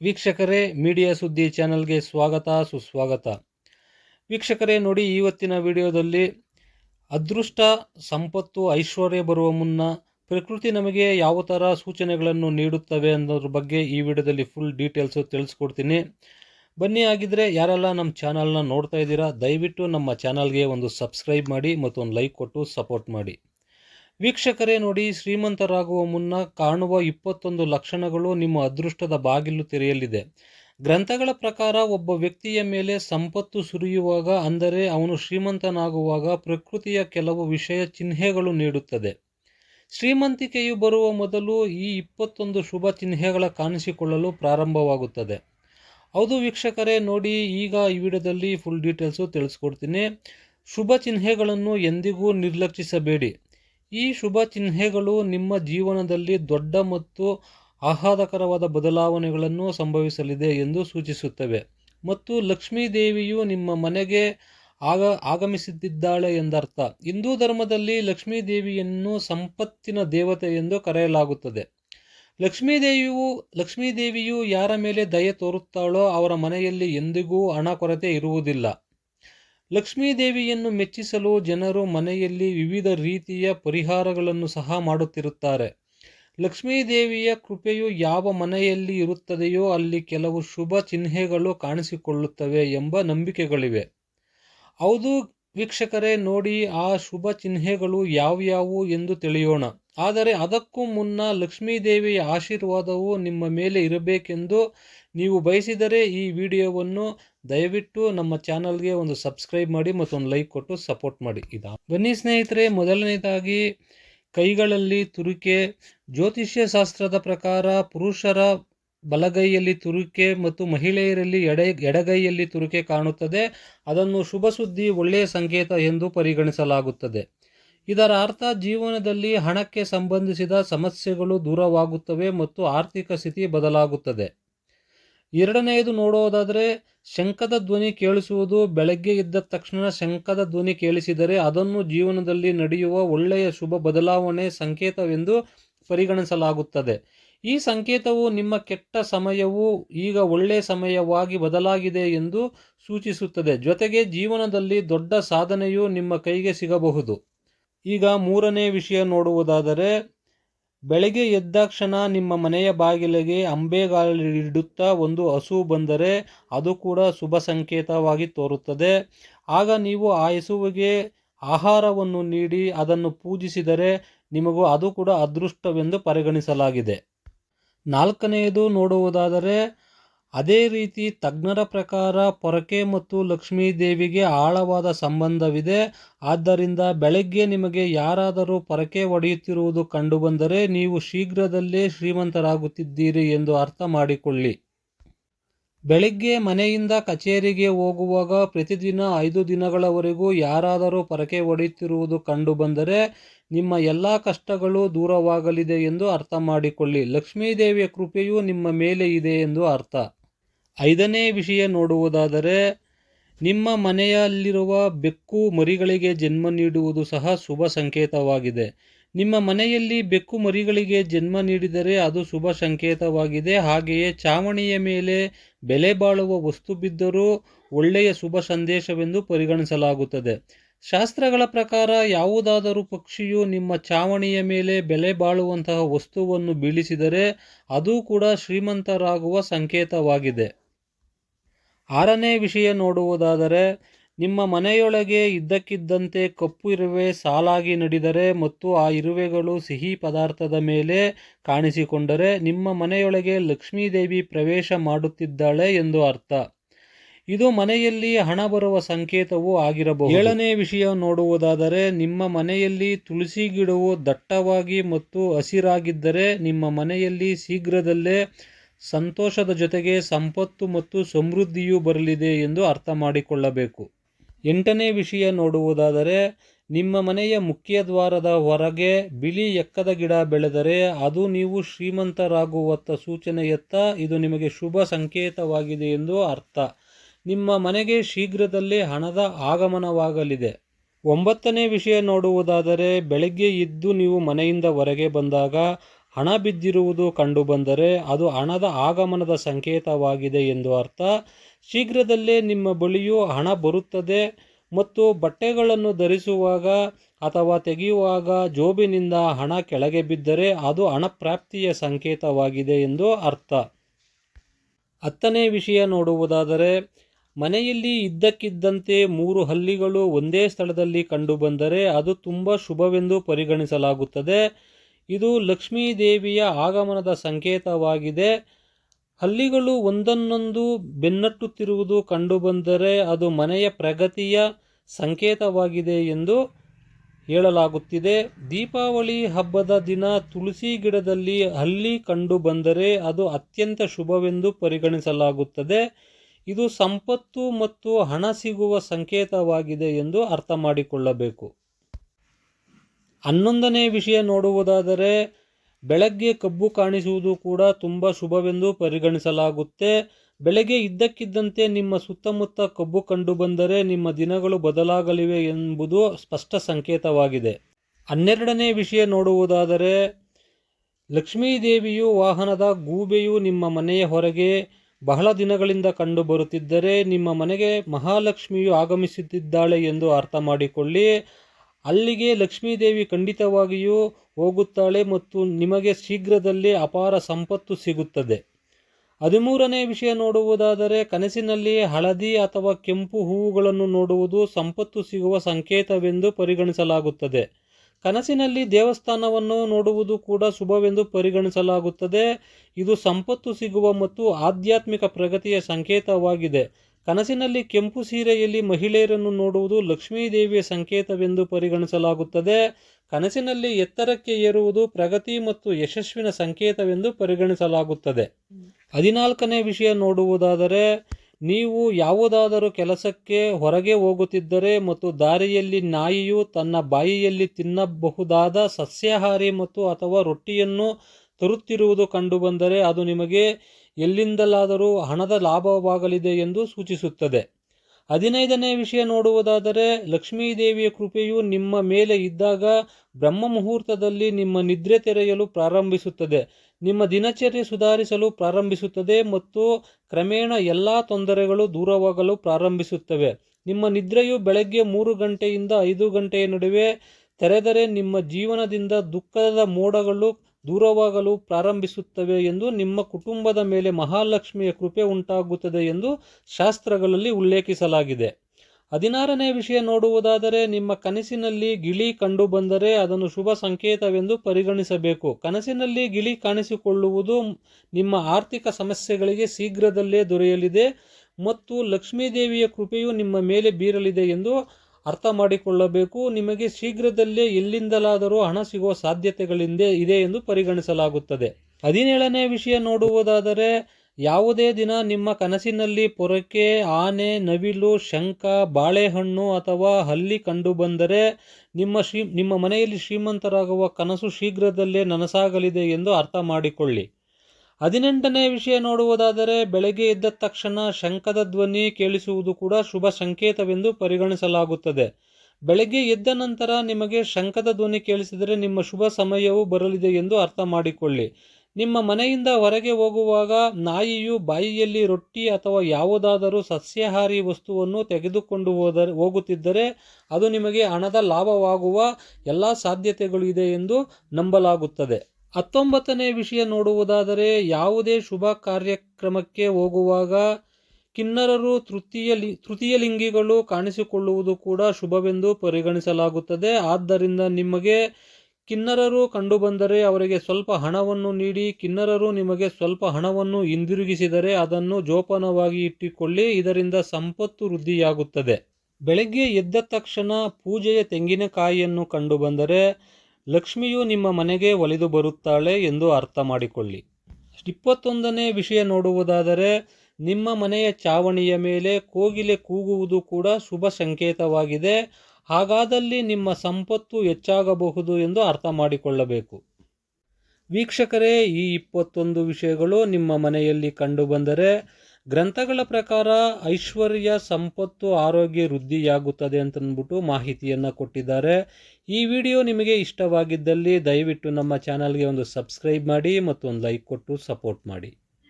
ವೀಕ್ಷಕರೇ, ಮೀಡಿಯಾ ಸುದ್ದಿ ಚಾನೆಲ್ಗೆ ಸ್ವಾಗತ, ಸುಸ್ವಾಗತ. ವೀಕ್ಷಕರೇ, ನೋಡಿ ಇವತ್ತಿನ ವಿಡಿಯೋದಲ್ಲಿ ಅದೃಷ್ಟ, ಸಂಪತ್ತು, ಐಶ್ವರ್ಯ ಬರುವ ಮುನ್ನ ಪ್ರಕೃತಿ ನಮಗೆ ಯಾವ ಥರ ಸೂಚನೆಗಳನ್ನು ನೀಡುತ್ತವೆ ಅನ್ನೋದ್ರ ಬಗ್ಗೆ ಈ ವಿಡಿಯೋದಲ್ಲಿ ಫುಲ್ ಡೀಟೇಲ್ಸು ತಿಳಿಸ್ಕೊಡ್ತೀನಿ. ಬನ್ನಿ ಆಗಿದ್ದರೆ ಯಾರೆಲ್ಲ ನಮ್ಮ ಚಾನಲ್ನ ನೋಡ್ತಾ ಇದ್ದೀರಾ, ದಯವಿಟ್ಟು ನಮ್ಮ ಚಾನಲ್ಗೆ ಒಂದು ಸಬ್ಸ್ಕ್ರೈಬ್ ಮಾಡಿ ಮತ್ತು ಒಂದು ಲೈಕ್ ಕೊಟ್ಟು ಸಪೋರ್ಟ್ ಮಾಡಿ. ವೀಕ್ಷಕರೇ ನೋಡಿ, ಶ್ರೀಮಂತರಾಗುವ ಮುನ್ನ ಕಾಣುವ ಇಪ್ಪತ್ತೊಂದು ಲಕ್ಷಣಗಳು ನಿಮ್ಮ ಅದೃಷ್ಟದ ಬಾಗಿಲು ತೆರೆಯಲಿದೆ ಗ್ರಂಥಗಳ ಪ್ರಕಾರ ಒಬ್ಬ ವ್ಯಕ್ತಿಯ ಮೇಲೆ ಸಂಪತ್ತು ಸುರಿಯುವಾಗ, ಅಂದರೆ ಅವನು ಶ್ರೀಮಂತನಾಗುವಾಗ ಪ್ರಕೃತಿಯ ಕೆಲವು ವಿಷಯ ಚಿಹ್ನೆಗಳು ನೀಡುತ್ತದೆ. ಶ್ರೀಮಂತಿಕೆಯು ಬರುವ ಮೊದಲು ಈ ಇಪ್ಪತ್ತೊಂದು ಶುಭ ಚಿಹ್ನೆಗಳ ಕಾಣಿಸಿಕೊಳ್ಳಲು ಪ್ರಾರಂಭವಾಗುತ್ತದೆ. ಹೌದು ವೀಕ್ಷಕರೇ ನೋಡಿ, ಈಗ ಈ ವಿಡಿಯೋದಲ್ಲಿ ಫುಲ್ ಡೀಟೇಲ್ಸು ತಿಳಿಸ್ಕೊಡ್ತೀನಿ. ಶುಭ ಚಿಹ್ನೆಗಳನ್ನು ಎಂದಿಗೂ ನಿರ್ಲಕ್ಷಿಸಬೇಡಿ. ಈ ಶುಭ ಚಿಹ್ನೆಗಳು ನಿಮ್ಮ ಜೀವನದಲ್ಲಿ ದೊಡ್ಡ ಮತ್ತು ಆಹ್ಲಾದಕರವಾದ ಬದಲಾವಣೆಗಳನ್ನು ಸಂಭವಿಸಲಿದೆ ಎಂದು ಸೂಚಿಸುತ್ತವೆ. ಮತ್ತು ಲಕ್ಷ್ಮೀ ದೇವಿಯು ನಿಮ್ಮ ಮನೆಗೆ ಆಗ ಆಗಮಿಸುತ್ತಿದ್ದಾಳೆ ಎಂದರ್ಥ. ಹಿಂದೂ ಧರ್ಮದಲ್ಲಿ ಲಕ್ಷ್ಮೀ ದೇವಿಯನ್ನು ಸಂಪತ್ತಿನ ದೇವತೆ ಎಂದು ಕರೆಯಲಾಗುತ್ತದೆ. ಲಕ್ಷ್ಮೀ ದೇವಿಯು ಲಕ್ಷ್ಮೀ ದೇವಿಯು ಯಾರ ಮೇಲೆ ದಯೆ ತೋರುತ್ತಾಳೋ ಅವರ ಮನೆಯಲ್ಲಿ ಎಂದಿಗೂ ಹಣ ಕೊರತೆ ಇರುವುದಿಲ್ಲ. ಲಕ್ಷ್ಮೀ ದೇವಿಯನ್ನು ಮೆಚ್ಚಿಸಲು ಜನರು ಮನೆಯಲ್ಲಿ ವಿವಿಧ ರೀತಿಯ ಪರಿಹಾರಗಳನ್ನು ಸಹ ಮಾಡುತ್ತಿರುತ್ತಾರೆ. ಲಕ್ಷ್ಮೀದೇವಿಯ ಕೃಪೆಯು ಯಾವ ಮನೆಯಲ್ಲಿ ಇರುತ್ತದೆಯೋ ಅಲ್ಲಿ ಕೆಲವು ಶುಭ ಚಿಹ್ನೆಗಳು ಕಾಣಿಸಿಕೊಳ್ಳುತ್ತವೆ ಎಂಬ ನಂಬಿಕೆಗಳಿವೆ. ಹೌದು ವೀಕ್ಷಕರೇ, ನೋಡಿ, ಆ ಶುಭ ಚಿಹ್ನೆಗಳು ಯಾವ್ಯಾವು ಎಂದು ತಿಳಿಯೋಣ. ಆದರೆ ಅದಕ್ಕೂ ಮುನ್ನ ಲಕ್ಷ್ಮೀದೇವಿಯ ಆಶೀರ್ವಾದವು ನಿಮ್ಮ ಮೇಲೆ ಇರಬೇಕೆಂದು ನೀವು ಬಯಸಿದರೆ ಈ ವಿಡಿಯೋವನ್ನು ದಯವಿಟ್ಟು ನಮ್ಮ ಚಾನಲ್ಗೆ ಒಂದು ಸಬ್ಸ್ಕ್ರೈಬ್ ಮಾಡಿ ಮತ್ತು ಒಂದು ಲೈಕ್ ಕೊಟ್ಟು ಸಪೋರ್ಟ್ ಮಾಡಿ. ಇದಾ ಬನ್ನಿ ಸ್ನೇಹಿತರೆ, ಮೊದಲನೇದಾಗಿ ಕೈಗಳಲ್ಲಿ ತುರಿಕೆ ಜ್ಯೋತಿಷ್ಯ ಶಾಸ್ತ್ರದ ಪ್ರಕಾರ ಪುರುಷರ ಬಲಗೈಯಲ್ಲಿ ತುರುಕೆ ಮತ್ತು ಮಹಿಳೆಯರಲ್ಲಿ ಎಡೆ, ಎಡಗೈಯಲ್ಲಿ ತುರುಕೆ ಕಾಣುತ್ತದೆ. ಅದನ್ನು ಶುಭ ಸುದ್ದಿ, ಒಳ್ಳೆಯ ಸಂಕೇತ ಎಂದು ಪರಿಗಣಿಸಲಾಗುತ್ತದೆ. ಇದರ ಅರ್ಥ, ಜೀವನದಲ್ಲಿ ಹಣಕ್ಕೆ ಸಂಬಂಧಿಸಿದ ಸಮಸ್ಯೆಗಳು ದೂರವಾಗುತ್ತವೆ ಮತ್ತು ಆರ್ಥಿಕ ಸ್ಥಿತಿ ಬದಲಾಗುತ್ತದೆ. ಎರಡನೆಯದು ನೋಡೋದಾದರೆ, ಶಂಕದ ಧ್ವನಿ ಕೇಳಿಸುವುದು ಬೆಳಗ್ಗೆ ಇದ್ದ ತಕ್ಷಣ ಶಂಕದ ಧ್ವನಿ ಕೇಳಿಸಿದರೆ ಅದನ್ನು ಜೀವನದಲ್ಲಿ ನಡೆಯುವ ಒಳ್ಳೆಯ ಶುಭ ಬದಲಾವಣೆ ಸಂಕೇತವೆಂದು ಪರಿಗಣಿಸಲಾಗುತ್ತದೆ. ಈ ಸಂಕೇತವು ನಿಮ್ಮ ಕೆಟ್ಟ ಸಮಯವು ಈಗ ಒಳ್ಳೆಯ ಸಮಯವಾಗಿ ಬದಲಾಗಿದೆ ಎಂದು ಸೂಚಿಸುತ್ತದೆ. ಜೊತೆಗೆ ಜೀವನದಲ್ಲಿ ದೊಡ್ಡ ಸಾಧನೆಯು ನಿಮ್ಮ ಕೈಗೆ ಸಿಗಬಹುದು. ಈಗ ಮೂರನೇ ವಿಷಯ ನೋಡುವುದಾದರೆ, ಬೆಳಗ್ಗೆ ಎದ್ದಾಕ್ಷಣ ನಿಮ್ಮ ಮನೆಯ ಬಾಗಿಲಿಗೆ ಅಂಬೆಗಾಲಿಡುತ್ತಾ ಒಂದು ಹಸು ಬಂದರೆ ಅದು ಕೂಡ ಶುಭ ಸಂಕೇತವಾಗಿ ತೋರುತ್ತದೆ. ಆಗ ನೀವು ಆ ಹಸುವಿಗೆ ಆಹಾರವನ್ನು ನೀಡಿ ಅದನ್ನು ಪೂಜಿಸಿದರೆ ನಿಮಗೂ ಅದು ಕೂಡ ಅದೃಷ್ಟವೆಂದು ಪರಿಗಣಿಸಲಾಗಿದೆ. ನಾಲ್ಕನೆಯದು ನೋಡುವುದಾದರೆ, ಅದೇ ರೀತಿ ತಜ್ಞರ ಪ್ರಕಾರ ಪೊರಕೆ ಮತ್ತು ಲಕ್ಷ್ಮೀ ದೇವಿಗೆ ಆಳವಾದ ಸಂಬಂಧವಿದೆ. ಆದ್ದರಿಂದ ಬೆಳಗ್ಗೆ ನಿಮಗೆ ಯಾರಾದರೂ ಪೊರಕೆ ಒಡೆಯುತ್ತಿರುವುದು ಕಂಡುಬಂದರೆ, ನೀವು ಶೀಘ್ರದಲ್ಲೇ ಶ್ರೀಮಂತರಾಗುತ್ತಿದ್ದೀರಿ ಎಂದು ಅರ್ಥ ಮಾಡಿಕೊಳ್ಳಿ. ಬೆಳಗ್ಗೆ ಮನೆಯಿಂದ ಕಚೇರಿಗೆ ಹೋಗುವಾಗ ಪ್ರತಿದಿನ ಐದು ದಿನಗಳವರೆಗೂ ಯಾರಾದರೂ ಪರಕೆ ಹೊಡೆಯುತ್ತಿರುವುದು ಕಂಡುಬಂದರೆ ನಿಮ್ಮ ಎಲ್ಲ ಕಷ್ಟಗಳು ದೂರವಾಗಲಿದೆ ಎಂದು ಅರ್ಥ ಮಾಡಿಕೊಳ್ಳಿ. ಲಕ್ಷ್ಮೀದೇವಿಯ ಕೃಪೆಯು ನಿಮ್ಮ ಮೇಲೆ ಇದೆ ಎಂದು ಅರ್ಥ. ಐದನೇ ವಿಷಯ ನೋಡುವುದಾದರೆ, ನಿಮ್ಮ ಮನೆಯಲ್ಲಿರುವ ಬೆಕ್ಕು ಮರಿಗಳಿಗೆ ಜನ್ಮ ನೀಡುವುದು ಸಹ ಶುಭ ಸಂಕೇತವಾಗಿದೆ. ನಿಮ್ಮ ಮನೆಯಲ್ಲಿ ಬೆಕ್ಕು ಮರಿಗಳಿಗೆ ಜನ್ಮ ನೀಡಿದರೆ ಅದು ಶುಭ ಸಂಕೇತವಾಗಿದೆ. ಹಾಗೆಯೇ ಚಾವಣಿಯ ಮೇಲೆ ಬೆಲೆ ಬಾಳುವ ವಸ್ತು ಬಿದ್ದರೂ ಒಳ್ಳೆಯ ಶುಭ ಸಂದೇಶವೆಂದು ಪರಿಗಣಿಸಲಾಗುತ್ತದೆ. ಶಾಸ್ತ್ರಗಳ ಪ್ರಕಾರ ಯಾವುದಾದರೂ ಪಕ್ಷಿಯು ನಿಮ್ಮ ಚಾವಣಿಯ ಮೇಲೆ ಬೆಲೆ ಬಾಳುವಂತಹ ವಸ್ತುವನ್ನು ಬೀಳಿಸಿದರೆ ಅದು ಕೂಡ ಶ್ರೀಮಂತರಾಗುವ ಸಂಕೇತವಾಗಿದೆ. ಆರನೇ ವಿಷಯ ನೋಡುವುದಾದರೆ ನಿಮ್ಮ ಮನೆಯೊಳಗೆ ಇದ್ದಕ್ಕಿದ್ದಂತೆ ಕಪ್ಪು ಇರುವೆ ಸಾಲಾಗಿ ನಡೆದರೆ ಮತ್ತು ಆ ಇರುವೆಗಳು ಸಿಹಿ ಪದಾರ್ಥದ ಮೇಲೆ ಕಾಣಿಸಿಕೊಂಡರೆ ನಿಮ್ಮ ಮನೆಯೊಳಗೆ ಲಕ್ಷ್ಮೀದೇವಿ ಪ್ರವೇಶ ಮಾಡುತ್ತಿದ್ದಾಳೆ ಎಂದು ಅರ್ಥ. ಇದು ಮನೆಯಲ್ಲಿ ಹಣ ಬರುವ ಸಂಕೇತವೂ ಆಗಿರಬಹುದು. ಏಳನೇ ವಿಷಯ ನೋಡುವುದಾದರೆ, ನಿಮ್ಮ ಮನೆಯಲ್ಲಿ ತುಳಸಿ ಗಿಡವು ದಟ್ಟವಾಗಿ ಮತ್ತು ಹಸಿರಾಗಿದ್ದರೆ ನಿಮ್ಮ ಮನೆಯಲ್ಲಿ ಶೀಘ್ರದಲ್ಲೇ ಸಂತೋಷದ ಜೊತೆಗೆ ಸಂಪತ್ತು ಮತ್ತು ಸಮೃದ್ಧಿಯೂ ಬರಲಿದೆ ಎಂದು ಅರ್ಥ ಮಾಡಿಕೊಳ್ಳಬೇಕು. ಎಂಟನೇ ವಿಷಯ ನೋಡುವುದಾದರೆ, ನಿಮ್ಮ ಮನೆಯ ಮುಖ್ಯ ದ್ವಾರದ ಹೊರಗೆ ಬಿಳಿ ಎಕ್ಕದ ಗಿಡ ಬೆಳೆದರೆ ಅದು ನೀವು ಶ್ರೀಮಂತರಾಗುವತ್ತ ಸೂಚನೆಯತ್ತ ಇದು ನಿಮಗೆ ಶುಭ ಸಂಕೇತವಾಗಿದೆ ಎಂದು ಅರ್ಥ. ನಿಮ್ಮ ಮನೆಗೆ ಶೀಘ್ರದಲ್ಲೇ ಹಣದ ಆಗಮನವಾಗಲಿದೆ. ಒಂಬತ್ತನೇ ವಿಷಯ ನೋಡುವುದಾದರೆ, ಬೆಳಗ್ಗೆ ಇದ್ದು ನೀವು ಮನೆಯಿಂದ ಹೊರಗೆ ಬಂದಾಗ ಹಣ ಬಿದ್ದಿರುವುದು ಕಂಡುಬಂದರೆ ಅದು ಹಣದ ಆಗಮನದ ಸಂಕೇತವಾಗಿದೆ ಎಂದು ಅರ್ಥ. ಶೀಘ್ರದಲ್ಲೇ ನಿಮ್ಮ ಬಳಿಯೂ ಹಣ ಬರುತ್ತದೆ ಮತ್ತು ಬಟ್ಟೆಗಳನ್ನು ಧರಿಸುವಾಗ ಅಥವಾ ತೆಗೆಯುವಾಗ ಜೋಬಿನಿಂದ ಹಣ ಕೆಳಗೆ ಬಿದ್ದರೆ ಅದು ಹಣಪ್ರಾಪ್ತಿಯ ಸಂಕೇತವಾಗಿದೆ ಎಂದು ಅರ್ಥ. ಹತ್ತನೇ ವಿಷಯ ನೋಡುವುದಾದರೆ, ಮನೆಯಲ್ಲಿ ಇದ್ದಕ್ಕಿದ್ದಂತೆ ಮೂರು ಹಲ್ಲಿಗಳು ಒಂದೇ ಸ್ಥಳದಲ್ಲಿ ಕಂಡುಬಂದರೆ ಅದು ತುಂಬ ಶುಭವೆಂದು ಪರಿಗಣಿಸಲಾಗುತ್ತದೆ. ಇದು ಲಕ್ಷ್ಮೀ ದೇವಿಯ ಆಗಮನದ ಸಂಕೇತವಾಗಿದೆ. ಹಲ್ಲಿಗಳು ಒಂದನ್ನೊಂದು ಬೆನ್ನಟ್ಟುತ್ತಿರುವುದು ಕಂಡುಬಂದರೆ ಅದು ಮನೆಯ ಪ್ರಗತಿಯ ಸಂಕೇತವಾಗಿದೆ ಎಂದು ಹೇಳಲಾಗುತ್ತಿದೆ. ದೀಪಾವಳಿ ಹಬ್ಬದ ದಿನ ತುಳಸಿ ಗಿಡದಲ್ಲಿ ಹಲ್ಲಿ ಕಂಡುಬಂದರೆ ಅದು ಅತ್ಯಂತ ಶುಭವೆಂದು ಪರಿಗಣಿಸಲಾಗುತ್ತದೆ. ಇದು ಸಂಪತ್ತು ಮತ್ತು ಹಣ ಸಿಗುವ ಸಂಕೇತವಾಗಿದೆ ಎಂದು ಅರ್ಥ ಮಾಡಿಕೊಳ್ಳಬೇಕು. ಹನ್ನೊಂದನೇ ವಿಷಯ ನೋಡುವುದಾದರೆ, ಬೆಳಗ್ಗೆ ಕಬ್ಬು ಕಾಣಿಸುವುದು ಕೂಡ ತುಂಬ ಶುಭವೆಂದು ಪರಿಗಣಿಸಲಾಗುತ್ತೆ. ಬೆಳಗ್ಗೆ ಇದ್ದಕ್ಕಿದ್ದಂತೆ ನಿಮ್ಮ ಸುತ್ತಮುತ್ತ ಕಬ್ಬು ಕಂಡುಬಂದರೆ ನಿಮ್ಮ ದಿನಗಳು ಬದಲಾಗಲಿವೆ ಎಂಬುದು ಸ್ಪಷ್ಟ ಸಂಕೇತವಾಗಿದೆ. ಹನ್ನೆರಡನೇ ವಿಷಯ ನೋಡುವುದಾದರೆ, ಲಕ್ಷ್ಮೀದೇವಿಯು ವಾಹನದ ಗೂಬೆಯು ನಿಮ್ಮ ಮನೆಯ ಹೊರಗೆ ಬಹಳ ದಿನಗಳಿಂದ ಕಂಡುಬರುತ್ತಿದ್ದರೆ ನಿಮ್ಮ ಮನೆಗೆ ಮಹಾಲಕ್ಷ್ಮಿಯು ಆಗಮಿಸುತ್ತಿದ್ದಾಳೆ ಎಂದು ಅರ್ಥ ಮಾಡಿಕೊಳ್ಳಿ. ಅಲ್ಲಿಗೆ ಲಕ್ಷ್ಮೀದೇವಿ ಖಂಡಿತವಾಗಿಯೂ ಹೋಗುತ್ತಾಳೆ ಮತ್ತು ನಿಮಗೆ ಶೀಘ್ರದಲ್ಲೇ ಅಪಾರ ಸಂಪತ್ತು ಸಿಗುತ್ತದೆ. ಹದಿಮೂರನೇ ವಿಷಯ ನೋಡುವುದಾದರೆ ಕನಸಿನಲ್ಲಿ ಹಳದಿ ಅಥವಾ ಕೆಂಪು ಹೂವುಗಳನ್ನು ನೋಡುವುದು ಸಂಪತ್ತು ಸಿಗುವ ಸಂಕೇತವೆಂದು ಪರಿಗಣಿಸಲಾಗುತ್ತದೆ. ಕನಸಿನಲ್ಲಿ ದೇವಸ್ಥಾನವನ್ನು ನೋಡುವುದು ಕೂಡ ಶುಭವೆಂದು ಪರಿಗಣಿಸಲಾಗುತ್ತದೆ. ಇದು ಸಂಪತ್ತು ಸಿಗುವ ಮತ್ತು ಆಧ್ಯಾತ್ಮಿಕ ಪ್ರಗತಿಯ ಸಂಕೇತವಾಗಿದೆ. ಕನಸಿನಲ್ಲಿ ಕೆಂಪು ಸೀರೆಯಲ್ಲಿ ಮಹಿಳೆಯರನ್ನು ನೋಡುವುದು ಲಕ್ಷ್ಮೀದೇವಿಯ ಸಂಕೇತವೆಂದು ಪರಿಗಣಿಸಲಾಗುತ್ತದೆ. ಕನಸಿನಲ್ಲಿ ಎತ್ತರಕ್ಕೆ ಏರುವುದು ಪ್ರಗತಿ ಮತ್ತು ಯಶಸ್ವಿನ ಸಂಕೇತವೆಂದು ಪರಿಗಣಿಸಲಾಗುತ್ತದೆ. ಹದಿನಾಲ್ಕನೇ ವಿಷಯ ನೋಡುವುದಾದರೆ, ನೀವು ಯಾವುದಾದರೂ ಕೆಲಸಕ್ಕೆ ಹೊರಗೆ ಹೋಗುತ್ತಿದ್ದರೆ ಮತ್ತು ದಾರಿಯಲ್ಲಿ ನಾಯಿಯು ತನ್ನ ಬಾಯಿಯಲ್ಲಿ ತಿನ್ನಬಹುದಾದ ಸಸ್ಯಾಹಾರಿ ಮತ್ತು ಅಥವಾ ರೊಟ್ಟಿಯನ್ನು ತರುತ್ತಿರುವುದು ಕಂಡುಬಂದರೆ ಅದು ನಿಮಗೆ ಎಲ್ಲಿಂದಲಾದರೂ ಹಣದ ಲಾಭವಾಗಲಿದೆ ಎಂದು ಸೂಚಿಸುತ್ತದೆ. ಹದಿನೈದನೇ ವಿಷಯ ನೋಡುವುದಾದರೆ, ಲಕ್ಷ್ಮೀದೇವಿಯ ಕೃಪೆಯು ನಿಮ್ಮ ಮೇಲೆ ಇದ್ದಾಗ ಬ್ರಹ್ಮ ಮುಹೂರ್ತದಲ್ಲಿ ನಿಮ್ಮ ನಿದ್ರೆ ತೆರೆಯಲು ಪ್ರಾರಂಭಿಸುತ್ತದೆ. ನಿಮ್ಮ ದಿನಚರ್ಯೆ ಸುಧಾರಿಸಲು ಪ್ರಾರಂಭಿಸುತ್ತದೆ ಮತ್ತು ಕ್ರಮೇಣ ಎಲ್ಲ ತೊಂದರೆಗಳು ದೂರವಾಗಲು ಪ್ರಾರಂಭಿಸುತ್ತವೆ. ನಿಮ್ಮ ನಿದ್ರೆಯು ಬೆಳಗ್ಗೆ ಮೂರು ಗಂಟೆಯಿಂದ ಐದು ಗಂಟೆಯ ನಡುವೆ ತೆರೆದರೆ ನಿಮ್ಮ ಜೀವನದಿಂದ ದುಃಖದ ಮೋಡಗಳು ದೂರವಾಗಲು ಪ್ರಾರಂಭಿಸುತ್ತವೆ ಎಂದು ನಿಮ್ಮ ಕುಟುಂಬದ ಮೇಲೆ ಮಹಾಲಕ್ಷ್ಮಿಯ ಕೃಪೆ ಉಂಟಾಗುತ್ತದೆ ಎಂದು ಶಾಸ್ತ್ರಗಳಲ್ಲಿ ಉಲ್ಲೇಖಿಸಲಾಗಿದೆ. ಹದಿನಾರನೇ ವಿಷಯ ನೋಡುವುದಾದರೆ, ನಿಮ್ಮ ಕನಸಿನಲ್ಲಿ ಗಿಳಿ ಕಂಡುಬಂದರೆ ಅದನ್ನು ಶುಭ ಸಂಕೇತವೆಂದು ಪರಿಗಣಿಸಬೇಕು. ಕನಸಿನಲ್ಲಿ ಗಿಳಿ ಕಾಣಿಸಿಕೊಳ್ಳುವುದು ನಿಮ್ಮ ಆರ್ಥಿಕ ಸಮಸ್ಯೆಗಳಿಗೆ ಶೀಘ್ರದಲ್ಲೇ ದೊರೆಯಲಿದೆ ಮತ್ತು ಲಕ್ಷ್ಮೀದೇವಿಯ ಕೃಪೆಯು ನಿಮ್ಮ ಮೇಲೆ ಬೀರಲಿದೆ ಎಂದು ಅರ್ಥ ಮಾಡಿಕೊಳ್ಳಬೇಕು. ನಿಮಗೆ ಶೀಘ್ರದಲ್ಲೇ ಎಲ್ಲಿಂದಲಾದರೂ ಹಣ ಸಿಗುವ ಸಾಧ್ಯತೆಗಳಿಂದ ಇದೆ ಎಂದು ಪರಿಗಣಿಸಲಾಗುತ್ತದೆ. ಹದಿನೇಳನೇ ವಿಷಯ ನೋಡುವುದಾದರೆ, ಯಾವುದೇ ದಿನ ನಿಮ್ಮ ಕನಸಿನಲ್ಲಿ ಪೊರಕೆ, ಆನೆ, ನವಿಲು, ಶಂಖ, ಬಾಳೆಹಣ್ಣು ಅಥವಾ ಹಲ್ಲಿ ಕಂಡುಬಂದರೆ ನಿಮ್ಮ ಶ್ರೀ, ನಿಮ್ಮ ಮನೆಯಲ್ಲಿ ಶ್ರೀಮಂತರಾಗುವ ಕನಸು ಶೀಘ್ರದಲ್ಲೇ ನನಸಾಗಲಿದೆ ಎಂದು ಅರ್ಥ ಮಾಡಿಕೊಳ್ಳಿ. ಹದಿನೆಂಟನೇ ವಿಷಯ ನೋಡುವುದಾದರೆ, ಬೆಳಗ್ಗೆ ಎದ್ದ ತಕ್ಷಣ ಶಂಖದ ಧ್ವನಿ ಕೇಳಿಸುವುದು ಕೂಡ ಶುಭ ಸಂಕೇತವೆಂದು ಪರಿಗಣಿಸಲಾಗುತ್ತದೆ. ಬೆಳಗ್ಗೆ ಎದ್ದ ನಂತರ ನಿಮಗೆ ಶಂಖದ ಧ್ವನಿ ಕೇಳಿಸಿದರೆ ನಿಮ್ಮ ಶುಭ ಸಮಯವು ಬರಲಿದೆ ಎಂದು ಅರ್ಥ ಮಾಡಿಕೊಳ್ಳಿ. ನಿಮ್ಮ ಮನೆಯಿಂದ ಹೊರಗೆ ಹೋಗುವಾಗ ನಾಯಿಯು ಬಾಯಿಯಲ್ಲಿ ರೊಟ್ಟಿ ಅಥವಾ ಯಾವುದಾದರೂ ಸಸ್ಯಾಹಾರಿ ವಸ್ತುವನ್ನು ತೆಗೆದುಕೊಂಡು ಹೋದರೆ ಹೋಗುತ್ತಿದ್ದರೆ ಅದು ನಿಮಗೆ ಹಣದ ಲಾಭವಾಗುವ ಎಲ್ಲ ಸಾಧ್ಯತೆಗಳು ಇದೆ ಎಂದು ನಂಬಲಾಗುತ್ತದೆ. ಹತ್ತೊಂಬತ್ತನೇ ವಿಷಯ ನೋಡುವುದಾದರೆ ಯಾವುದೇ ಶುಭ ಕಾರ್ಯಕ್ರಮಕ್ಕೆ ಹೋಗುವಾಗ ಕಿನ್ನರರು ತೃತೀಯ ಲಿ ತೃತೀಯ ಲಿಂಗಿಗಳು ಕಾಣಿಸಿಕೊಳ್ಳುವುದು ಕೂಡ ಶುಭವೆಂದು ಪರಿಗಣಿಸಲಾಗುತ್ತದೆ. ಆದ್ದರಿಂದ ನಿಮಗೆ ಕಿನ್ನರರು ಕಂಡುಬಂದರೆ ಅವರಿಗೆ ಸ್ವಲ್ಪ ಹಣವನ್ನು ನೀಡಿ, ಕಿನ್ನರರು ನಿಮಗೆ ಸ್ವಲ್ಪ ಹಣವನ್ನು ಹಿಂದಿರುಗಿಸಿದರೆ ಅದನ್ನು ಜೋಪಾನವಾಗಿ ಇಟ್ಟುಕೊಳ್ಳಿ, ಇದರಿಂದ ಸಂಪತ್ತು ವೃದ್ಧಿಯಾಗುತ್ತದೆ. ಬೆಳಗ್ಗೆ ಎದ್ದ ತಕ್ಷಣ ಪೂಜೆಯ ತೆಂಗಿನಕಾಯಿಯನ್ನು ಕಂಡುಬಂದರೆ ಲಕ್ಷ್ಮಿಯು ನಿಮ್ಮ ಮನೆಗೆ ಒಲಿದು ಬರುತ್ತಾಳೆ ಎಂದು ಅರ್ಥ ಮಾಡಿಕೊಳ್ಳಿ. ಇಪ್ಪತ್ತೊಂದನೇ ವಿಷಯ ನೋಡುವುದಾದರೆ, ನಿಮ್ಮ ಮನೆಯ ಚಾವಣಿಯ ಮೇಲೆ ಕೋಗಿಲೆ ಕೂಗುವುದು ಕೂಡ ಶುಭ ಸಂಕೇತವಾಗಿದೆ. ಹಾಗಾದಲ್ಲಿ ನಿಮ್ಮ ಸಂಪತ್ತು ಹೆಚ್ಚಾಗಬಹುದು ಎಂದು ಅರ್ಥ ಮಾಡಿಕೊಳ್ಳಬೇಕು. ವೀಕ್ಷಕರೇ, ಈ ಇಪ್ಪತ್ತೊಂದು ವಿಷಯಗಳು ನಿಮ್ಮ ಮನೆಯಲ್ಲಿ ಕಂಡುಬಂದರೆ ಗ್ರಂಥಗಳ ಪ್ರಕಾರ ಐಶ್ವರ್ಯ, ಸಂಪತ್ತು, ಆರೋಗ್ಯ, ವೃದ್ಧಿಯಾಗುತ್ತದೆ ಅಂತಂದ್ಬಿಟ್ಟು ಮಾಹಿತಿಯನ್ನು ಕೊಟ್ಟಿದ್ದಾರೆ. ಈ ವಿಡಿಯೋ ನಿಮಗೆ ಇಷ್ಟವಾಗಿದ್ದಲ್ಲಿ ದಯವಿಟ್ಟು ನಮ್ಮ ಚಾನಲ್ಗೆ ಒಂದು ಸಬ್ಸ್ಕ್ರೈಬ್ ಮಾಡಿ ಮತ್ತು ಒಂದು ಲೈಕ್ ಕೊಟ್ಟು ಸಪೋರ್ಟ್ ಮಾಡಿ.